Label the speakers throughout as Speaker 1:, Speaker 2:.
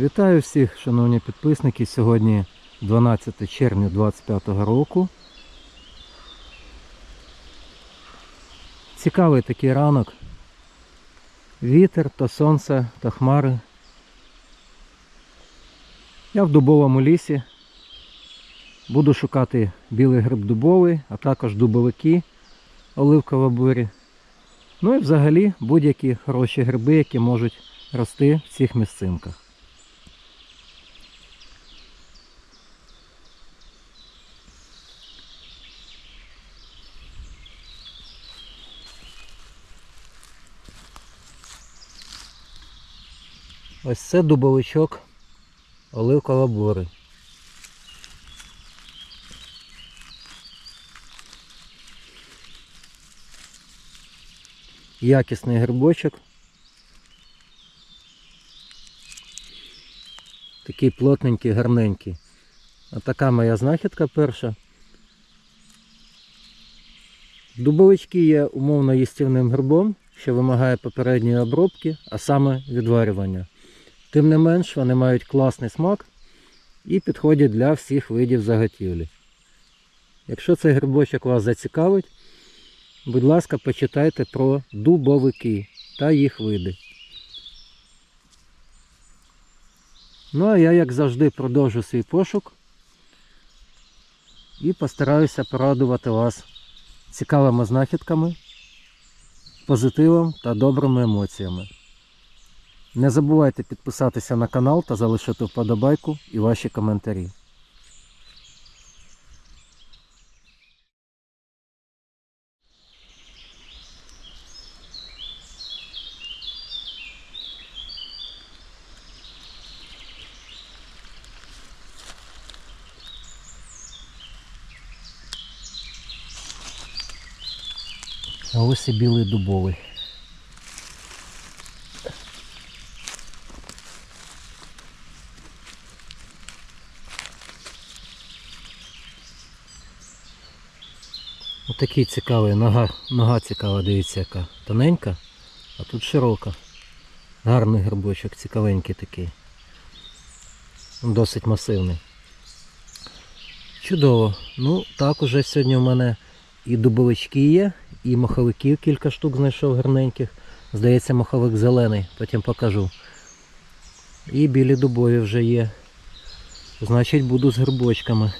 Speaker 1: Вітаю всіх, шановні підписники. Сьогодні 12 червня 2025 року. Цікавий такий ранок. Вітер, то сонце, то хмари. Я в дубовому лісі. Буду шукати білий гриб дубовий, а також дубовики оливково бурі. Ну і взагалі будь-які хороші гриби, які можуть рости в цих місцинках. Ось це дубовичок оливково бурий. Якісний грибочок. Такий плотненький, гарненький. Отака моя знахідка перша. Дубовички є умовно їстівним грибом, що вимагає попередньої обробки, а саме відварювання. Тим не менш, вони мають класний смак і підходять для всіх видів заготівлі. Якщо цей грибочок вас зацікавить, будь ласка, почитайте про дубовики та їх види. Ну а я, як завжди, продовжу свій пошук і постараюся порадувати вас цікавими знахідками, позитивом та добрими емоціями. Не забувайте підписатися на канал та залишити вподобайку і ваші коментарі. А ось і білий дубовий. Отакий цікавий, нога, нога цікава, дивіться яка. Тоненька, а тут широка. Гарний грибочок, цікавенький такий. Досить масивний. Чудово. Ну, так уже сьогодні у мене і дубовички є, і моховиків кілька штук знайшов гарненьких. Здається, моховик зелений, потім покажу. І білі дубові вже є. Значить буду з грибочками.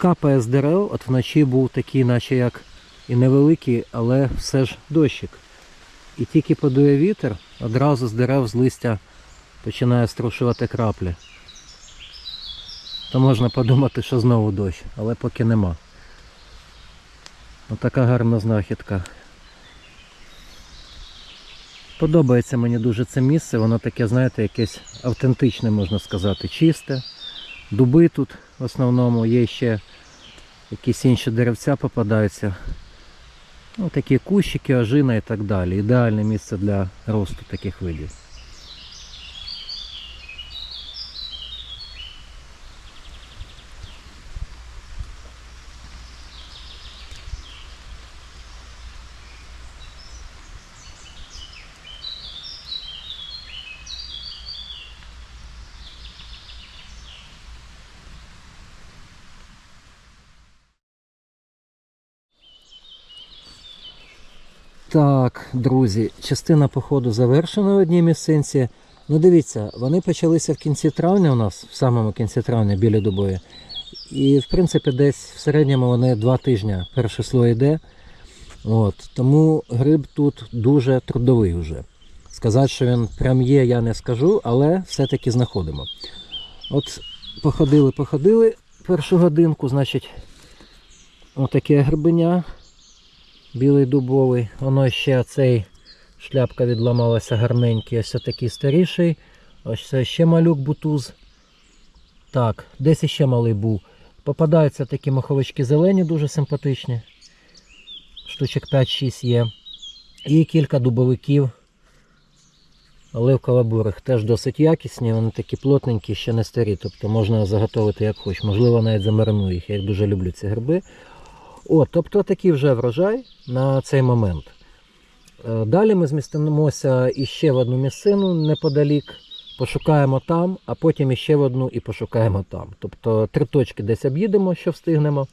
Speaker 1: Капає з дерев, от вночі був такий, наче як і невеликий, але все ж дощик. І тільки подує вітер, одразу з дерев з листя починає струшувати краплі. То можна подумати, що знову дощ, але поки нема. Отака гарна знахідка. Подобається мені дуже це місце, воно таке, знаєте, якесь автентичне, можна сказати, чисте. Дуби тут в основному є ще якісь інші деревця попадаються. Ну, такі кущики, ожина і так далі. Ідеальне місце для росту таких видів. Так, друзі, частина походу завершена в одній місцинці. Ну дивіться, вони почалися в кінці травня у нас, в самому кінці травня біля дубові. І в принципі десь в середньому вони два тижні перший слой йде. От, тому гриб тут дуже трудовий вже. Сказати, що він прям є, я не скажу, але все-таки знаходимо. От походили, походили першу годинку, значить, отаке грибеня білий дубовий. Воно ще цей шляпка відламалася гарненький, ось такий старіший. Ось це ще малюк бутуз. Так, десь іще малий був. Попадаються такі маховички зелені, дуже симпатичні. Штучок 5-6 є. І кілька дубовиків. Оливково бурих теж досить якісні, вони такі плотненькі, ще не старі, тобто можна заготовити як хоч. Можливо, навіть замарину їх. Я їх дуже люблю ці гриби. О, тобто такий вже врожай на цей момент. Е, Далі ми змістимося іще в одну місцину неподалік, пошукаємо там, а потім іще в одну і пошукаємо там. Тобто три точки десь об'їдемо, що встигнемо.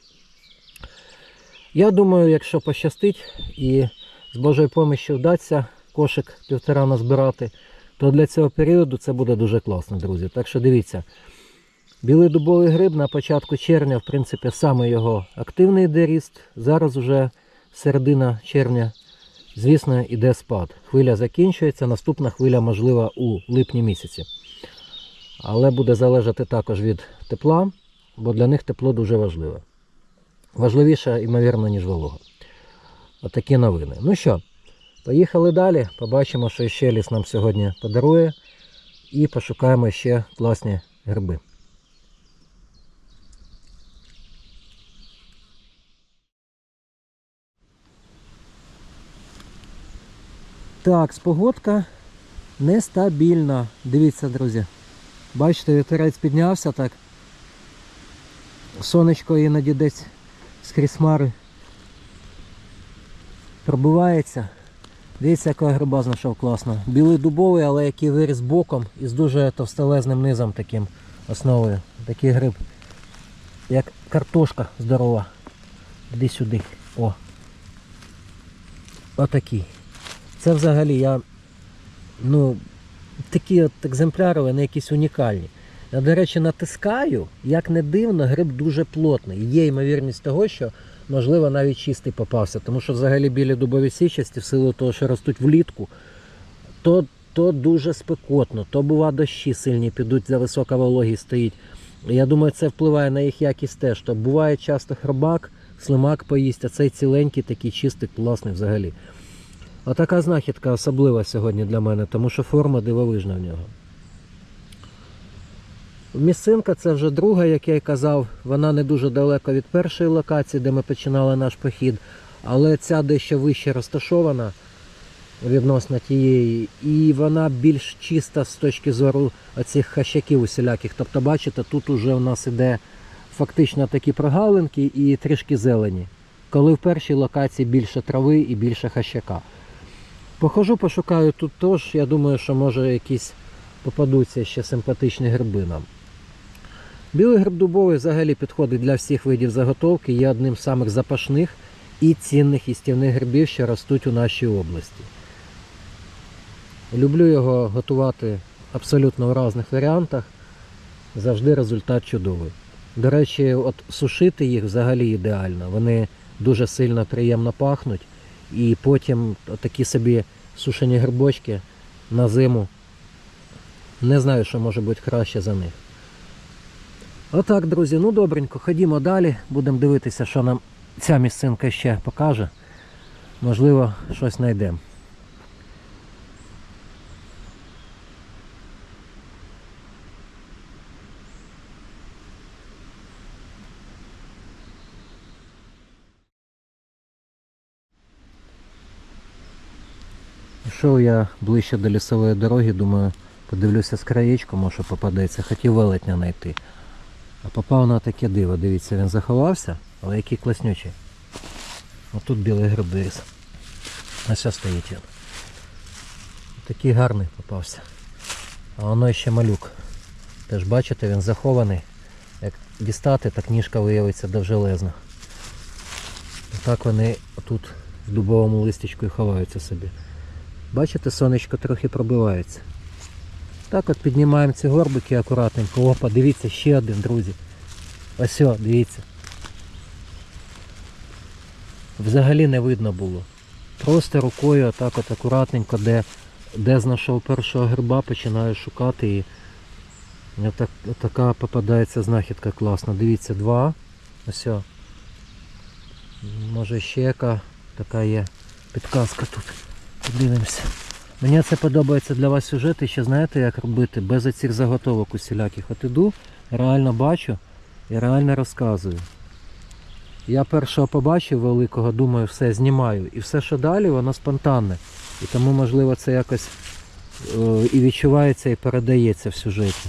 Speaker 1: Я думаю, якщо пощастить і з Божою помощю вдасться кошик півтора назбирати, то для цього періоду це буде дуже класно, друзі. Так що дивіться. Білий дубовий гриб на початку червня, в принципі, саме його активний йде ріст. Зараз вже середина червня, звісно, йде спад. Хвиля закінчується, наступна хвиля можлива у липні місяці. Але буде залежати також від тепла, бо для них тепло дуже важливе. Важливіше, ймовірно, ніж волога. Отакі новини. Ну що, поїхали далі. Побачимо, що ще ліс нам сьогодні подарує. І пошукаємо ще класні гриби. Так, спогодка нестабільна. Дивіться, друзі. Бачите, вітерець піднявся так. Сонечко іноді десь скрізь хмари пробивається. Дивіться, яка гриба знайшов класно. Білий дубовий, але який виріс боком і з дуже товстелезним низом таким основою. Такий гриб. Як картошка здорова. Іди сюди. О. Отакий. Це взагалі я. Ну, такі от екземпляри, вони якісь унікальні. Я, до речі, натискаю, як не дивно, гриб дуже плотний. Є ймовірність того, що, можливо, навіть чистий попався. Тому що взагалі білі дубові січасті, в силу того, що ростуть влітку, то, то дуже спекотно, то бува дощі сильні підуть, за висока вологість стоїть. Я думаю, це впливає на їх якість теж. То буває часто хробак, слимак поїсть, а цей ціленький, такий чистий, класний взагалі. Отака знахідка особлива сьогодні для мене, тому що форма дивовижна в нього. Місцинка це вже друга, як я й казав, вона не дуже далеко від першої локації, де ми починали наш похід, але ця дещо вище розташована відносно тієї, і вона більш чиста з точки зору оцих хащаків усіляких. Тобто, бачите, тут уже у нас іде фактично такі прогалинки і трішки зелені. Коли в першій локації більше трави і більше хащака. Похожу, пошукаю тут теж. Я думаю, що може якісь попадуться ще симпатичні гриби нам. Білий гриб дубовий взагалі підходить для всіх видів заготовки, є одним з самих запашних і цінних їстівних грибів, що ростуть у нашій області. Люблю його готувати абсолютно в різних варіантах. Завжди результат чудовий. До речі, от сушити їх взагалі ідеально. Вони дуже сильно приємно пахнуть. І потім такі собі сушені грибочки на зиму. Не знаю, що може бути краще за них. Отак, друзі, ну добренько, ходімо далі, будемо дивитися, що нам ця місцинка ще покаже. Можливо, щось знайдемо. Пішов я ближче до лісової дороги, думаю, подивлюся з краєчку, може попадеться. Хотів велетня знайти. А попав на таке диво. Дивіться, він заховався, але який класнючий. Отут білий гриб виріс. Ось ось стоїть він. Такий гарний попався. А воно ще малюк. Теж бачите, він захований. Як дістати, так ніжка виявиться довжелезна. Так вони тут в дубовому листечку і ховаються собі. Бачите, сонечко трохи пробивається. Так от піднімаємо ці горбики акуратненько. Опа, дивіться, ще один, друзі. Ось, о, дивіться. Взагалі не видно було. Просто рукою отак от акуратненько, де, де знайшов першого гриба, починаю шукати і отак, така попадається знахідка класна. Дивіться, два. Ось. Може ще яка така є підказка тут. Подивимося. Мені це подобається для вас сюжет, і ще знаєте, як робити без оцих заготовок усіляких. От іду, реально бачу і реально розказую. Я першого побачив великого, думаю, все, знімаю. І все, що далі, воно спонтанне. І тому, можливо, це якось е, і відчувається, і передається в сюжеті.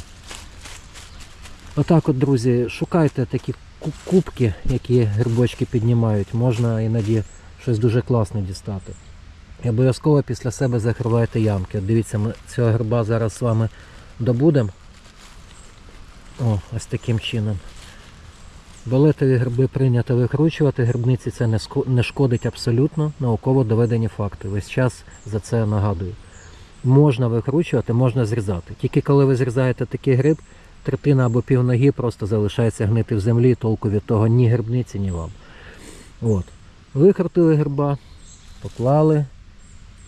Speaker 1: Отак от, друзі, шукайте такі кубки, які грибочки піднімають. Можна іноді щось дуже класне дістати. І обов'язково після себе закривайте ямки. Дивіться, ми цього гриба зараз з вами добудемо. О, ось таким чином. Балетові гриби прийнято викручувати, грибниці це не шкодить абсолютно, науково доведені факти. Весь час за це нагадую. Можна викручувати, можна зрізати. Тільки коли ви зрізаєте такий гриб, третина або півноги просто залишається гнити в землі, толку від того ні грибниці, ні вам. От. Викрутили гриба, поклали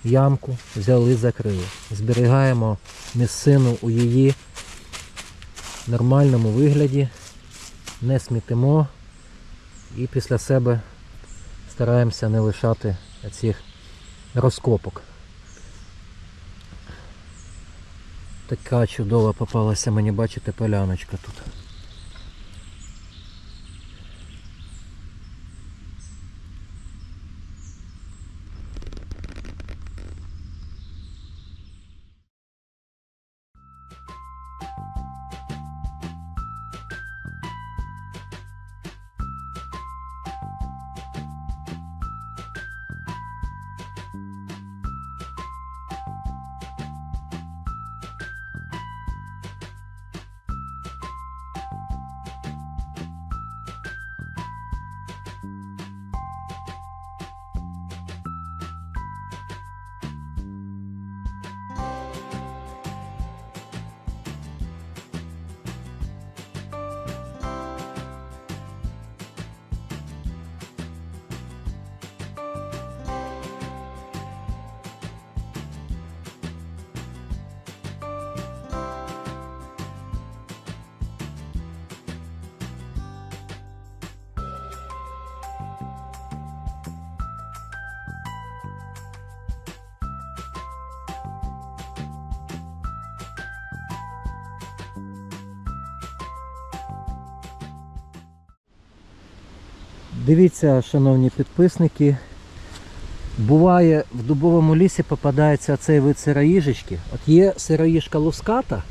Speaker 1: ямку, взяли, закрили. Зберігаємо місцину у її нормальному вигляді, не смітимо і після себе стараємося не лишати цих розкопок. Така чудова попалася мені, бачите, поляночка тут. Дивіться, шановні підписники. Буває в дубовому лісі попадається цей вид сироїжечки. От є сироїжка луската,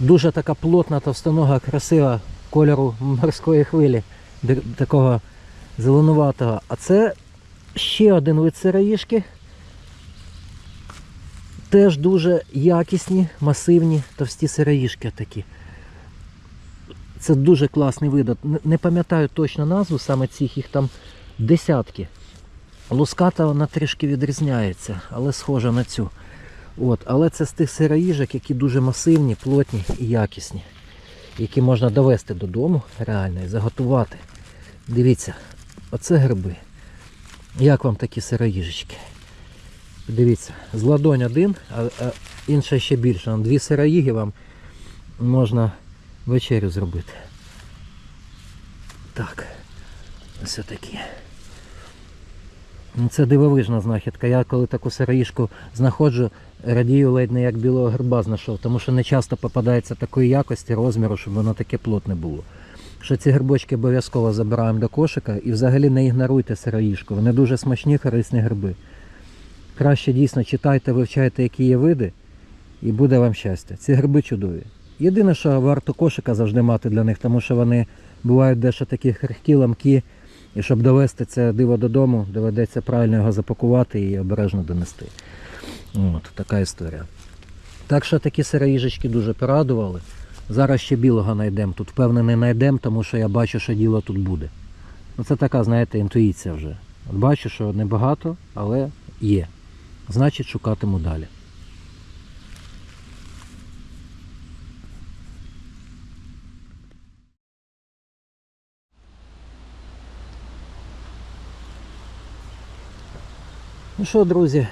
Speaker 1: дуже така плотна, товстонога, красива кольору морської хвилі, такого зеленуватого. А це ще один вид сироїжки. Теж дуже якісні, масивні, товсті сироїжки такі. Це дуже класний видат. Не- пам'ятаю точно назву саме цих, їх там десятки. Луската вона трішки відрізняється, але схожа на цю. От, але це з тих сироїжок, які дуже масивні, плотні і якісні, які можна довести додому реально і заготувати. Дивіться, оце гриби. Як вам такі сироїжечки? Дивіться, з ладонь один, а, інша ще більша. Дві сироїги вам можна вечерю зробити. Так, такі. Ну, Це дивовижна знахідка. Я коли таку сироїшку знаходжу, радію ледь не як білого гриба знайшов, тому що не часто попадається такої якості, розміру, щоб воно таке плотне було. Що ці грибочки обов'язково забираємо до кошика і взагалі не ігноруйте сироїшку. Вони дуже смачні, корисні гриби. Краще дійсно читайте, вивчайте, які є види, і буде вам щастя. Ці гриби чудові. Єдине, що варто кошика завжди мати для них, тому що вони бувають дещо такі хрихкі, ламкі, і щоб довести це диво додому, доведеться правильно його запакувати і обережно донести. От, така історія. Так що такі сироїжечки дуже порадували. Зараз ще білого знайдемо. Тут впевнений знайдемо, тому що я бачу, що діло тут буде. Ну, це така, знаєте, інтуїція вже. От бачу, що небагато, але є. Значить, шукатиму далі. Ну що, друзі,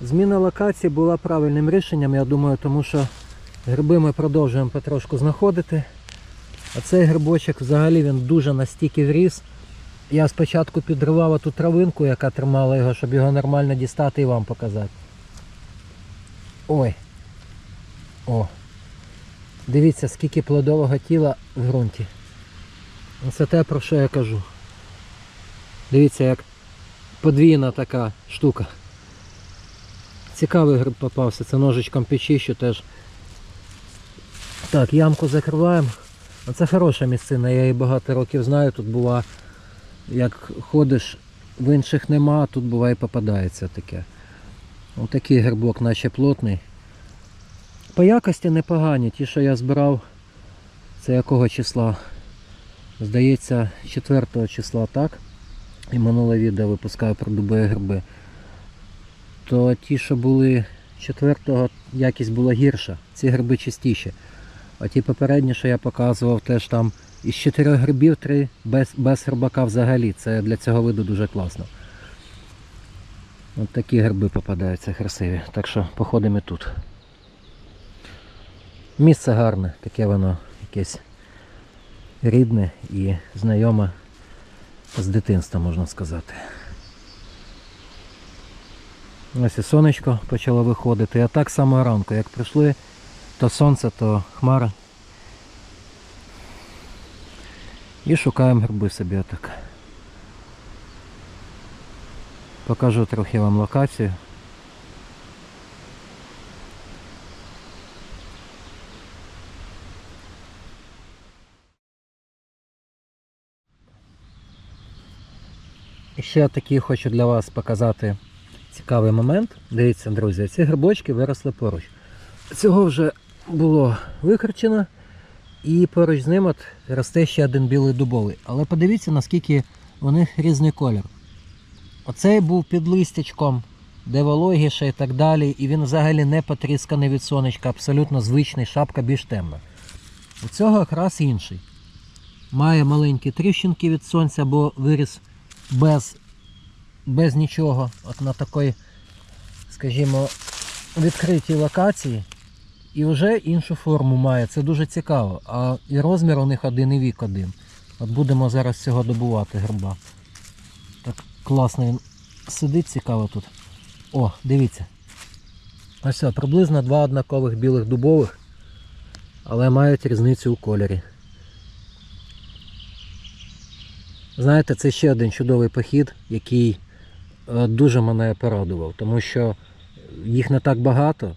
Speaker 1: зміна локації була правильним рішенням, я думаю, тому що гриби ми продовжуємо потрошку знаходити. А цей грибочок взагалі він дуже настільки вріс. Я спочатку підривав ту травинку, яка тримала його, щоб його нормально дістати і вам показати. Ой. О. Дивіться, скільки плодового тіла в ґрунті. Це те, про що я кажу. Дивіться, як подвійна така штука. Цікавий гриб попався, це ножичком підчищу теж. Так, ямку закриваємо. Це хороша місцина, я її багато років знаю. Тут була, як ходиш в інших нема, тут буває попадається таке. Отакий грибок, наче плотний. По якості непогані. Ті, що я збирав, це якого числа? Здається, 4 числа, так? І минуле відео випускаю про дубові гриби. То ті, що були 4-го, якість була гірша. Ці гриби чистіші. А ті попередні, що я показував, теж там із 4 грибів 3 без, без грибака взагалі. Це для цього виду дуже класно. От такі гриби попадаються красиві. Так що походимо і тут. Місце гарне, таке воно якесь рідне і знайоме з дитинства, можна сказати. Ось і сонечко почало виходити. А так само ранку, як прийшли, то сонце, то хмара. І шукаємо гриби собі отак. Покажу трохи вам локацію. Ще такий хочу для вас показати цікавий момент. Дивіться, друзі, ці грибочки виросли поруч. Цього вже було викорчено, і поруч з ним от росте ще один білий дубовий. Але подивіться, наскільки у них різний колір. Оцей був під листячком, де вологіше і так далі, і він взагалі не потрісканий від сонечка, абсолютно звичний, шапка більш темна. У цього якраз інший. Має маленькі тріщинки від сонця, бо виріс без, без нічого. От на такій, скажімо, відкритій локації. І вже іншу форму має. Це дуже цікаво. А і розмір у них один і вік один. От будемо зараз цього добувати гриба. Так класно він сидить цікаво тут. О, дивіться. Ось все, приблизно два однакових білих дубових, але мають різницю у кольорі. Знаєте, це ще один чудовий похід, який е, дуже мене порадував, тому що їх не так багато,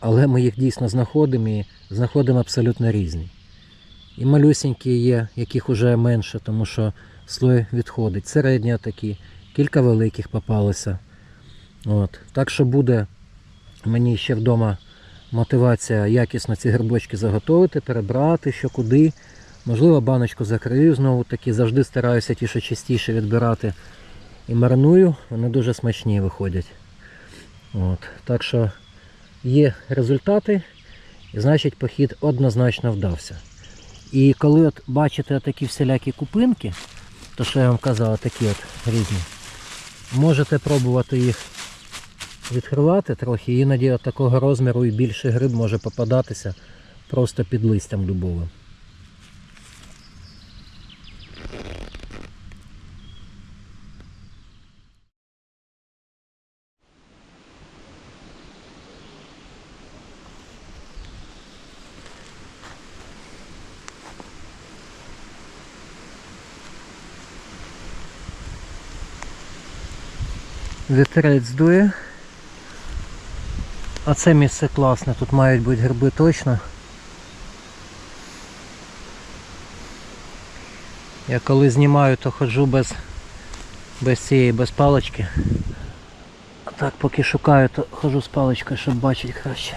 Speaker 1: але ми їх дійсно знаходимо і знаходимо абсолютно різні. І малюсенькі є, яких вже менше, тому що слой відходить. Середні такі, кілька великих попалося. От. Так що буде мені ще вдома мотивація якісно ці грибочки заготовити, перебрати, що куди. Можливо, баночку закрию знову таки. Завжди стараюся ті, що частіше відбирати і мариную. Вони дуже смачні виходять. От. Так що є результати, і значить похід однозначно вдався. І коли от бачите такі всілякі купинки, то що я вам казав, такі от різні, можете пробувати їх відкривати трохи, іноді от такого розміру і більший гриб може попадатися просто під листям дубовим. Вітерець дує. А це місце класне, тут мають бути гриби точно. Я коли знімаю, то ходжу без, без цієї, без палочки. А так поки шукаю, то ходжу з паличкою, щоб бачити краще.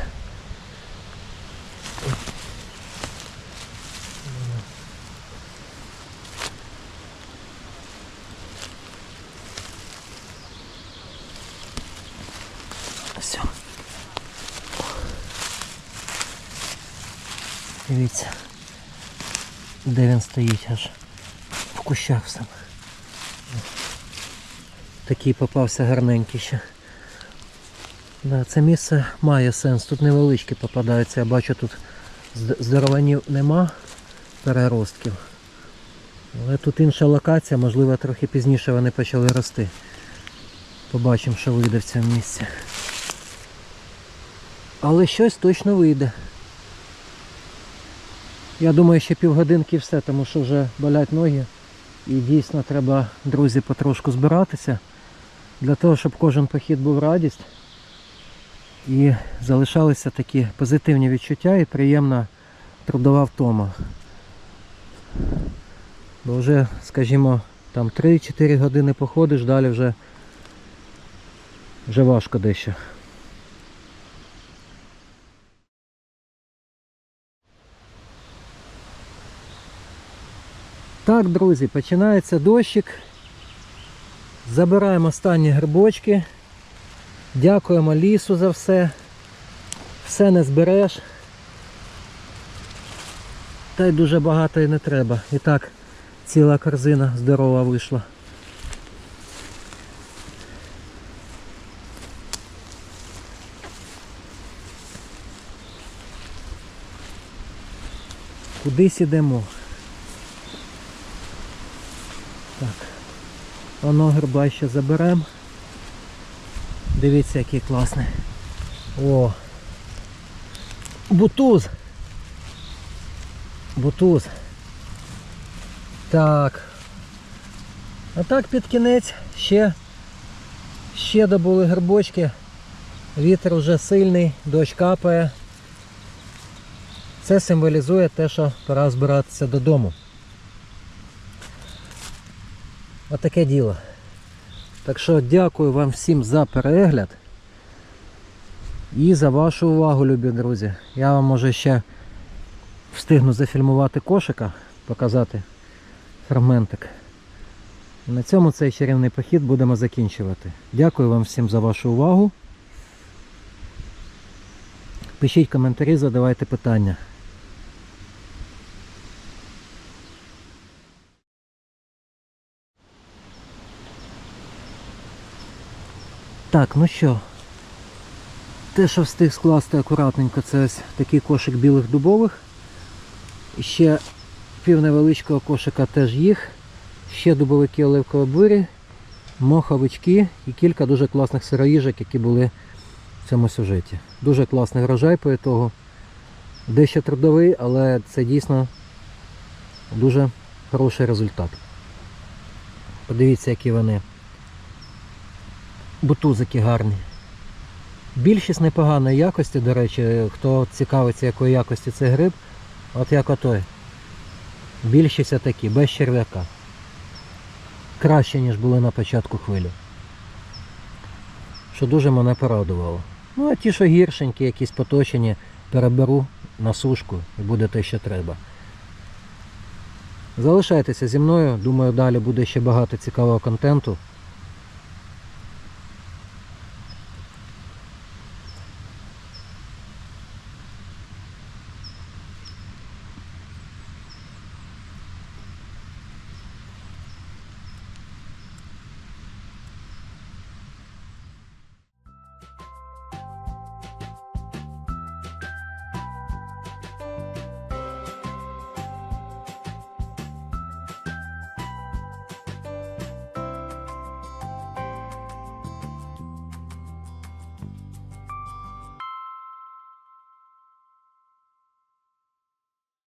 Speaker 1: Все. Дивіться, де він стоїть аж в кущах сам. Такий попався гарненький ще. Да, це місце має сенс. Тут невеличкі попадаються. Я бачу тут зд- здорованів нема переростків. Але тут інша локація, можливо трохи пізніше вони почали рости. Побачимо, що вийде в цьому місці. Але щось точно вийде. Я думаю, ще півгодинки все, тому що вже болять ноги. І дійсно треба, друзі, потрошку збиратися. Для того, щоб кожен похід був радість. І залишалися такі позитивні відчуття і приємна трудова втома. Бо вже, скажімо, там 3-4 години походиш, далі вже, вже важко дещо. Так, друзі, починається дощик. Забираємо останні грибочки. Дякуємо лісу за все. Все не збереш. Та й дуже багато і не треба. І так ціла корзина здорова вийшла. Кудись ідемо. Так. Воно гриба ще заберемо. Дивіться, який класний. О! Бутуз! Бутуз. Так. А так під кінець ще, ще добули грибочки. Вітер вже сильний, дощ капає. Це символізує те, що пора збиратися додому. Отаке діло. Так що дякую вам всім за перегляд і за вашу увагу, любі друзі. Я вам може ще встигну зафільмувати кошика, показати фрагментик. На цьому цей чарівний похід будемо закінчувати. Дякую вам всім за вашу увагу. Пишіть коментарі, задавайте питання. Так, ну що, те, що встиг скласти акуратненько, це ось такий кошик білих дубових. Ще пів невеличкого кошика теж їх. Ще дубовики оливкової бурі, моховички і кілька дуже класних сироїжок, які були в цьому сюжеті. Дуже класний врожай по ітогу. Дещо трудовий, але це дійсно дуже хороший результат. Подивіться, які вони бутузики гарні. Більшість непоганої якості, до речі, хто цікавиться, якої якості цей гриб, от як отой. Більшість такі, без черв'яка. Краще, ніж були на початку хвилі. Що дуже мене порадувало. Ну а ті, що гіршенькі, якісь поточені, переберу на сушку і буде те, що треба. Залишайтеся зі мною, думаю, далі буде ще багато цікавого контенту.